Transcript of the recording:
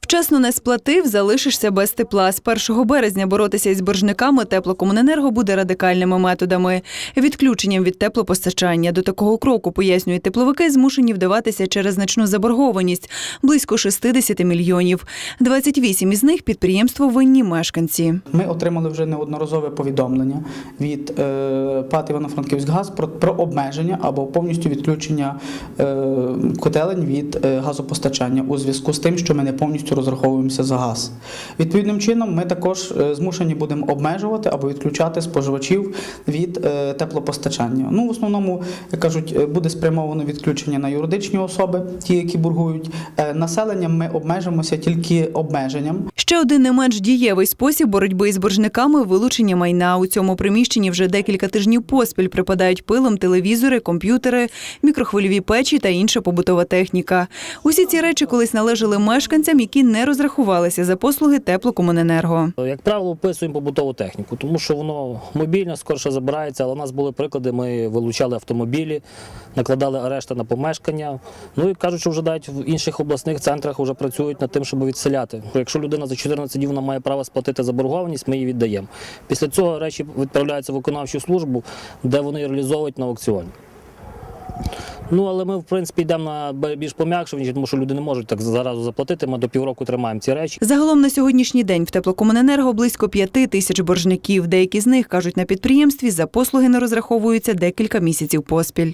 Вчасно не сплатив, залишишся без тепла. З 1 березня боротися із боржниками теплокомуненерго буде радикальними методами. Відключенням від теплопостачання. До такого кроку, пояснюють тепловики, змушені вдаватися через значну заборгованість – близько 60 мільйонів. 28 із них підприємство винні мешканці. Ми отримали вже неодноразове повідомлення від е, ПАТ Івано-Франківськгаз про, про обмеження або повністю відключення е, котелень від е, газопостачання у зв'язку з тим, що ми не повністю розраховуємося за газ. Відповідним чином, ми також е, змушені будемо обмежувати або відключати споживачів від е, теплопостачання. Ну, в основному, як кажуть, е, буде спрямовано відключення на юридичні особи, ті, які боргують. Е, населенням ми обмежимося тільки обмеженням. Ще один не менш дієвий спосіб боротьби із боржниками – вилучення майна. У цьому приміщенні вже декілька тижнів поспіль припадають пилом телевізори, комп'ютери, мікрохвильові печі та інша побутова техніка. Усі ці речі колись належали мешканцям, які не розрахувалися за послуги теплокомуненерго. Як правило, вписуємо побутову техніку, тому що воно мобільне, скорше забирається, але у нас були приклади, ми вилучали автомобілі, накладали арешти на помешкання. Ну і кажуть, що вже навіть в інших обласних центрах вже працюють над тим, щоб відселяти. Якщо людина за 14 днів вона має право сплатити заборгованість, ми її віддаємо. Після цього речі відправляються в виконавчу службу, де вони реалізовують на аукціоні. Ну, але ми, в принципі, йдемо на більш пом'якшувані, тому що люди не можуть так заразу заплатити. Ми до півроку тримаємо ці речі. Загалом на сьогоднішній день в теплокомуненерго близько п'яти тисяч боржників. Деякі з них, кажуть, на підприємстві за послуги не розраховуються декілька місяців поспіль.